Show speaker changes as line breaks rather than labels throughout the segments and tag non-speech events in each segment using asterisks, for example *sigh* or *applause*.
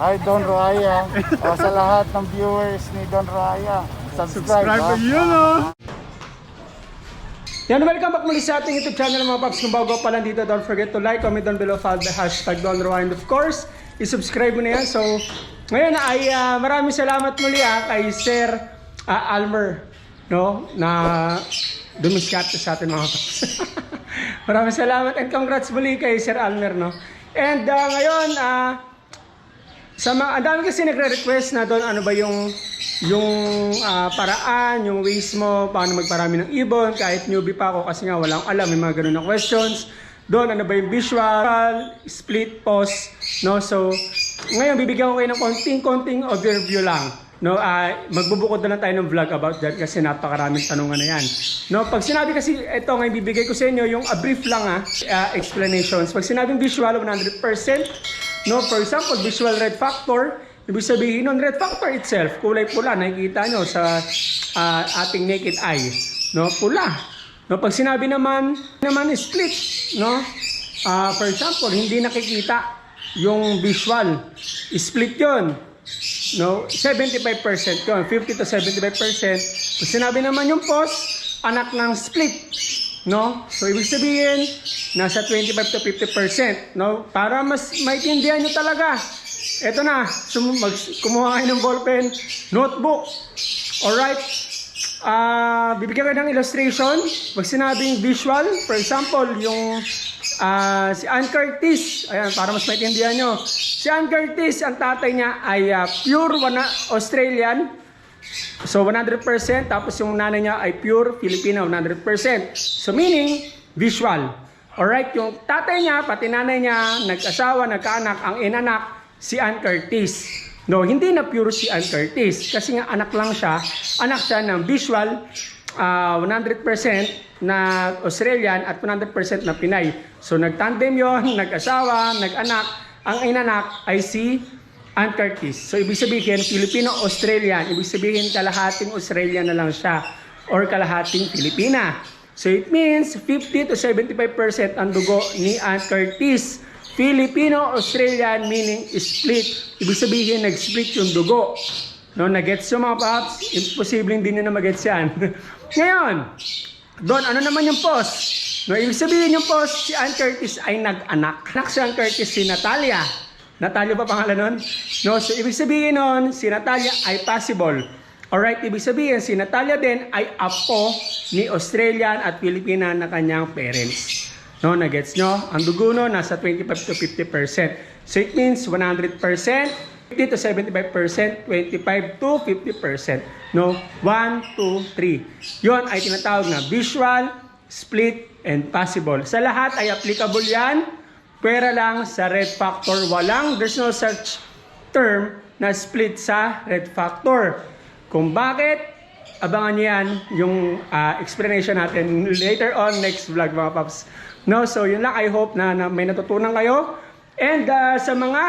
Hi Don Raya. o, sa lahat ng viewers ni Don Raya, subscribe.
Subscribe
ha?
to yun, oh.
Yan, welcome back muli sa ating YouTube channel mga paps. Kung bago pa lang dito, don't forget to like, comment down below, follow the hashtag Don Rowan. And of course, isubscribe mo na yan. So, ngayon ay ah, maraming salamat muli ah, kay Sir ah, Almer, no, na dumiskarte sa atin mga paps. *laughs* maraming salamat and congrats muli kay Sir Almer, no. And ah, ngayon, ah, sa mga, ang dami kasi nagre-request na doon ano ba yung yung ah, paraan, yung ways mo, paano magparami ng ibon, kahit newbie pa ako kasi nga walang alam, may mga ganun na questions. Doon, ano ba yung visual, split, pause, no? So, ngayon, bibigyan ko kayo ng konting-konting overview lang. No, ah magbubukod na lang tayo ng vlog about that kasi napakaraming tanungan na yan. No, pag sinabi kasi ito ngayon bibigay ko sa inyo yung a brief lang ah, ah, explanations. Pag sinabing visual 100%, No, for example, visual red factor, ibig sabihin nun, red factor itself, kulay pula, nakikita nyo sa ah, ating naked eye. No, pula. No, pag sinabi naman, naman split, no? Ah, for example, hindi nakikita yung visual. Split yon No, 75% yun. 50 to 75%. Pag sinabi naman yung pause, anak ng split. No? So, ibig sabihin, nasa 25 to 50%. No? Para mas maintindihan nyo talaga. Ito na, sum- mag- kumuha kayo ng ballpen, notebook. Alright? Ah, bibigyan kayo ng illustration. Pag sinabing visual, for example, yung ah, si Ann Curtis, ayan, para mas maintindihan nyo. Si Ann Curtis, ang tatay niya ay ah, pure wana, Australian. So 100%, tapos yung nanay niya ay pure Filipino, 100%. So meaning, visual. Alright, yung tatay niya, pati nanay niya, nag-asawa, nagkaanak, ang inanak, si Ann Curtis. No, hindi na pure si Ann Curtis. Kasi nga anak lang siya, anak siya ng visual, ah, 100% na Australian at 100% na Pinay. So nagtandem yon, nag-asawa, nag-anak, ang inanak ay si Curtis. So, ibig sabihin, Filipino-Australian. Ibig sabihin, kalahating Australian na lang siya or kalahating Filipina. So, it means 50 to 75% ang dugo ni Ann Curtis. Filipino-Australian meaning split. Ibig sabihin, nag-split yung dugo. No, nagets yung mga paps, imposible hindi nyo na magets yan. *laughs* Ngayon, doon, ano naman yung post? No, ibig sabihin yung post, si Ann Curtis ay nag-anak. Anak si Ann Curtis si Natalia. Natalia pa pangalan nun? No, so ibig sabihin nun, si Natalia ay possible. Alright, ibig sabihin, si Natalia din ay apo ni Australian at Filipina na kanyang parents. No, nagets nyo? Ang dugo no, nasa 25 to 50%. So it means 100%, 50 to 75%, 25 to 50%. No, 1, 2, 3. Yon ay tinatawag na visual, split, and possible. Sa lahat ay applicable yan. Pwera lang sa red factor. Walang, there's no such term na split sa red factor. Kung bakit, abangan niyo yan yung ah, explanation natin later on next vlog mga paps. No, so yun lang. I hope na, na may natutunan kayo. And ah, sa mga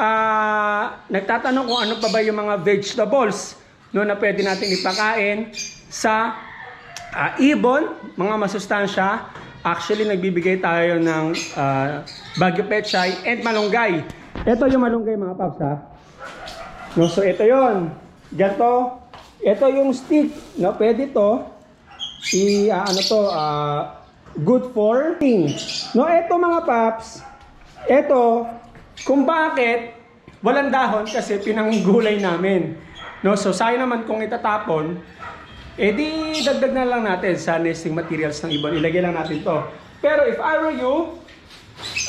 ah, nagtatanong kung ano pa ba yung mga vegetables no, na pwede natin ipakain sa Ah, ibon, mga masustansya, actually nagbibigay tayo ng uh, Baguio Pechay and Malunggay. Ito yung Malunggay mga paps ha. No, so ito yon. Ganto. Ito yung stick. No, pwede to. I, ah, ano to, ah, good for eating. No, ito mga paps. Ito, kung bakit walang dahon kasi pinanggulay namin. No, so sayang naman kung itatapon, eh di dagdag na lang natin sa nesting materials ng ibon. Ilagay lang natin to. Pero if I were you,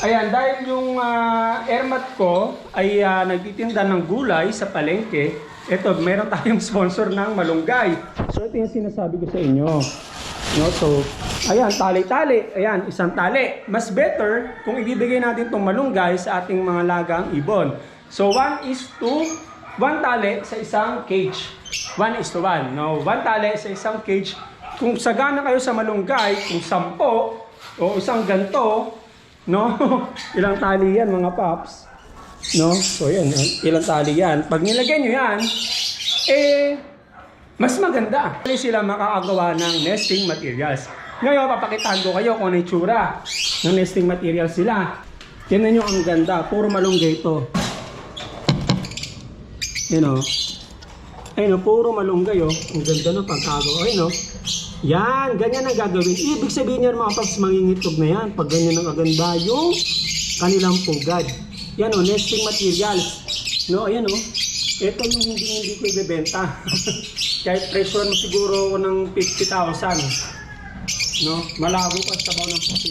ayan, dahil yung ah, airmat ko ay ah, nagtitinda ng gulay sa palengke, eto, meron tayong *laughs* sponsor ng malunggay. So ito yung sinasabi ko sa inyo. No, so, ayan, tali-tali. Ayan, isang tali. Mas better kung ibibigay natin itong malunggay sa ating mga lagang ibon. So, 1 is to 1 tali sa isang cage. 1 is to 1. No, 1 tali sa isang cage. Kung sagana kayo sa malunggay, kung 10 o isang ganto, no? *laughs* ilang tali yan mga paps? No? So, yan. Ilang tali yan. Pag nilagay nyo yan, eh, mas maganda. Hindi sila makakagawa ng nesting materials. Ngayon, papakitaan ko kayo kung ano yung tsura ng nesting materials sila. Tingnan nyo ang ganda. Puro malunggay ito. Yun o. Ayun o, puro malunggay o. Ang ganda ng pagkagawa. Ayun o. Yan, ganyan ang gagawin. Ibig sabihin yan mga paps, mangingitlog na yan. Pag ganyan ang aganda yung kanilang pugad. Yan o, nesting materials. No, ayan o. Ito yung hindi hindi ko ibebenta. *laughs* Kahit presyo mo siguro ako ng 50,000. No, malabo pa sa baw ng puti.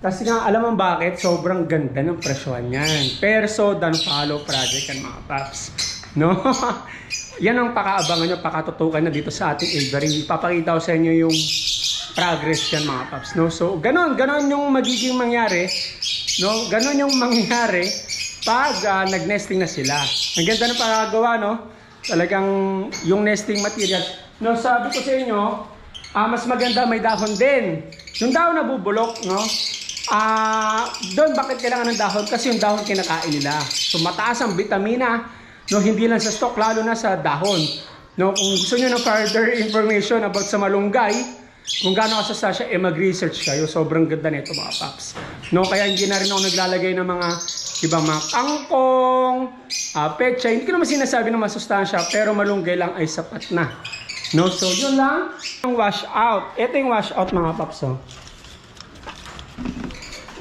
Kasi nga, alam mo bakit? Sobrang ganda ng presyohan yan. Perso dan follow project yan mga paps. No? *laughs* yan ang pakaabangan nyo, pakatutukan na dito sa ating Avery. Ipapakita ko sa inyo yung progress yan mga paps. No? So, ganon, ganon yung magiging mangyari. No? Ganon yung mangyari pag ah, nag-nesting na sila. Ang ganda ng pagkagawa, no? Talagang yung nesting material. No, sabi ko sa inyo, ah, mas maganda may dahon din. Yung dahon na bubulok, no? Ah, doon bakit kailangan ng dahon? Kasi yung dahon kinakain nila. So mataas ang vitamina, no, hindi lang sa stock, lalo na sa dahon. No, kung gusto niyo ng further information about sa malunggay, kung gaano kasasasya, eh mag-research kayo. Sobrang ganda nito mga paps. No, kaya hindi na rin ako naglalagay ng mga ibang mga kangkong, uh, petsa. Hindi ko naman sinasabi na masustansya, pero malunggay lang ay sapat na. No, so yun lang. Ang wash out. Ito yung wash out mga paps. Oh.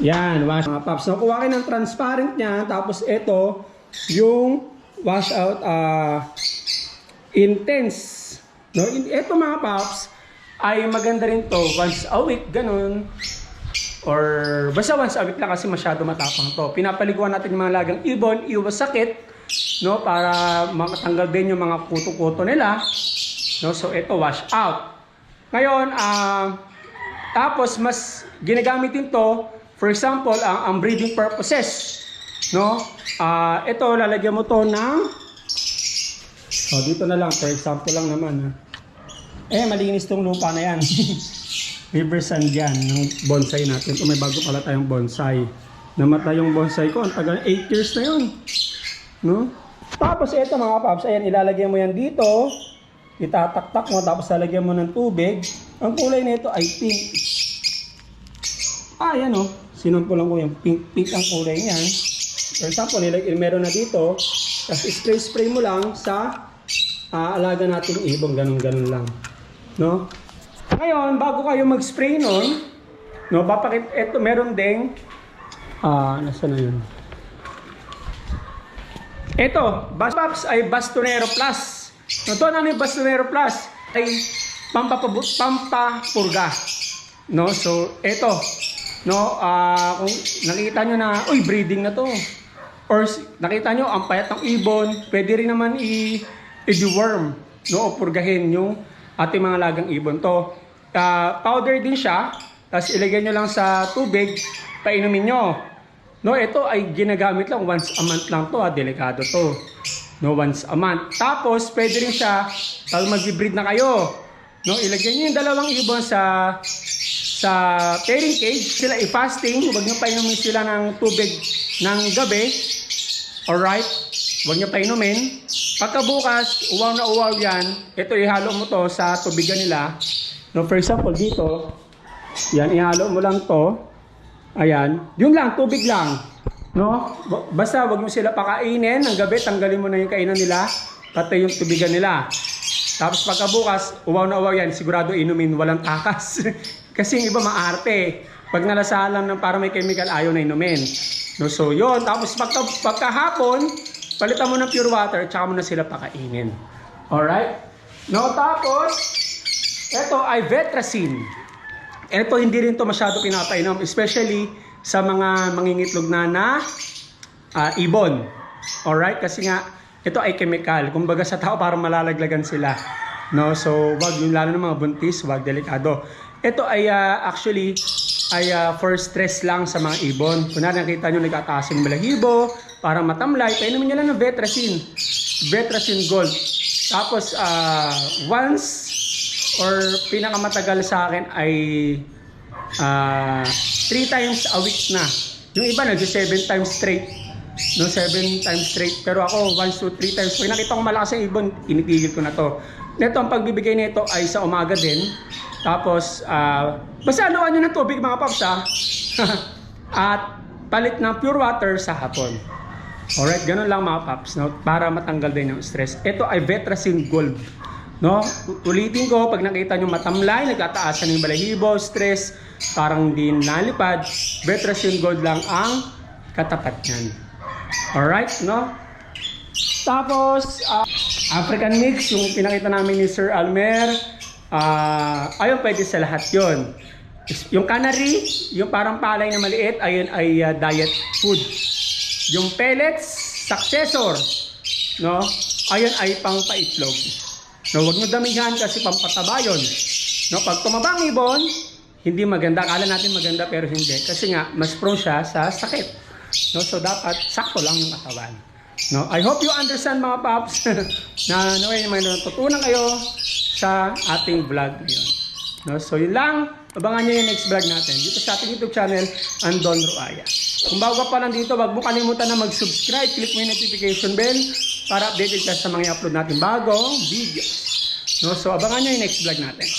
Yan, wash mga paps. So, kuha ng transparent niya. Tapos ito, yung wash out uh, intense. No, in, ito mga paps, ay maganda rin to once a week, ganun. Or basta once a week lang kasi masyado matapang to. Pinapaliguan natin yung mga lagang ibon, iwas sakit, no, para matanggal din yung mga kuto-kuto nila. No, so ito wash out. Ngayon, ah tapos mas ginagamit din to for example, ang, ang breeding purposes. No? Ah, ito lalagyan mo to ng Oh, dito na lang for example lang naman ha. Eh, malinis tong lupa na yan. *laughs* River sand yan, ng bonsai natin. Ito may bago pala tayong bonsai. Namatay yung bonsai ko, ang tagal, 8 years na yun. No? Tapos ito mga paps, ayan, ilalagay mo yan dito. Itataktak mo, tapos lalagyan mo ng tubig. Ang kulay nito ay pink. Ah, yan o. Sinampulan ko yung pink, pink ang kulay niyan. For example, nilag- meron na dito. Tapos spray-spray mo lang sa ah, alaga nating ibong. Ganun-ganun lang. No? Ngayon, bago kayo mag-spray nun, no, papakit, eto, meron ding, ah, nasa na yun? Ito, Baspaps ay Bastonero Plus. No, to, ano yung Bastonero Plus? Ay pampapurga. No, so, ito. No, ah, kung nakita nyo na, uy, breeding na to. Or nakita nyo, ang payat ng ibon, pwede rin naman i- i-deworm, no, o purgahin yung ating mga lagang ibon to. Ah, powder din siya, tapos ilagay nyo lang sa tubig, painumin nyo. No, ito ay ginagamit lang once a month lang to, ah, delikado to. No, once a month. Tapos, pwede rin siya, pag mag-breed na kayo, no, ilagay nyo yung dalawang ibon sa sa pairing cage, sila i-fasting, huwag nyo painumin sila ng tubig ng gabi. Alright? Huwag nyo painumin. Pagkabukas, uwaw na uwaw yan, ito ihalo mo to sa tubigan nila. No, for example, dito, yan, ihalo mo lang to. Ayan. Yun lang, tubig lang. No? Basta wag mo sila pakainin. Ang gabi, tanggalin mo na yung kainan nila. Patay yung tubigan nila. Tapos pagkabukas, uwaw na uwaw yan. Sigurado inumin, walang takas. *laughs* Kasi yung iba maarte. Pag nalasahan lang ng para may chemical, ayaw na inumin. No, so yun. Tapos pagka, pagkahapon, palitan mo ng pure water, tsaka mo na sila pakainin. Alright? No, tapos, ito ay Vetracin. Ito hindi rin to masyado pinapainom, especially sa mga mangingitlog na na ah, ibon. Alright? Kasi nga, ito ay chemical. Kumbaga sa tao parang malalaglagan sila. No? So, wag yung lalo ng mga buntis, wag delikado. Ito ay ah, actually ay ah, for stress lang sa mga ibon. Kung nakita nyo nagkataas yung balahibo, parang matamlay, painumin nyo lang ng Vetracin. Vetracin Gold. Tapos, ah, once or pinakamatagal sa akin ay ah, three times a week na. Yung iba nag seven times straight. No, seven times straight. Pero ako, once to three times. Pag nakita ko malakas ang ibon, initigil ko na to. Neto, ang pagbibigay nito ay sa umaga din. Tapos, ah, basta anuan nyo ng tubig mga paps ha. *laughs* At palit ng pure water sa hapon. Alright, ganun lang mga paps, no? Para matanggal din yung stress. Ito ay Vetracin Gold. No? Ulitin ko, pag nakita nyo matamlay, nagtataasan yung balahibo, stress, parang hindi nalipad, Vetracin Gold lang ang katapat niyan. Alright, no? Tapos, ah, African Mix, yung pinakita namin ni Sir Almer, ah, ayun, pwede sa lahat yon. Yung canary, yung parang palay na maliit, ayun ay ah, diet food. Yung pellets, successor, no? Ayun ay pang paitlog. No, wag mo damihan kasi pampataba yun. No, pag tumaba ang ibon, hindi maganda. Akala natin maganda pero hindi. Kasi nga, mas prone siya sa sakit. No, so dapat sakto lang yung katawan. No, I hope you understand mga paps *laughs* na naway may natutunan kayo sa ating vlog ngayon. No, so yun lang. Abangan nyo yung next vlog natin dito sa ating YouTube channel, Andon Ruaya. Kung bago pa lang dito, wag mo kalimutan na mag-subscribe. Click mo yung notification bell para updated ka sa mga i-upload natin bagong videos. No, so abangan nyo yung next vlog natin.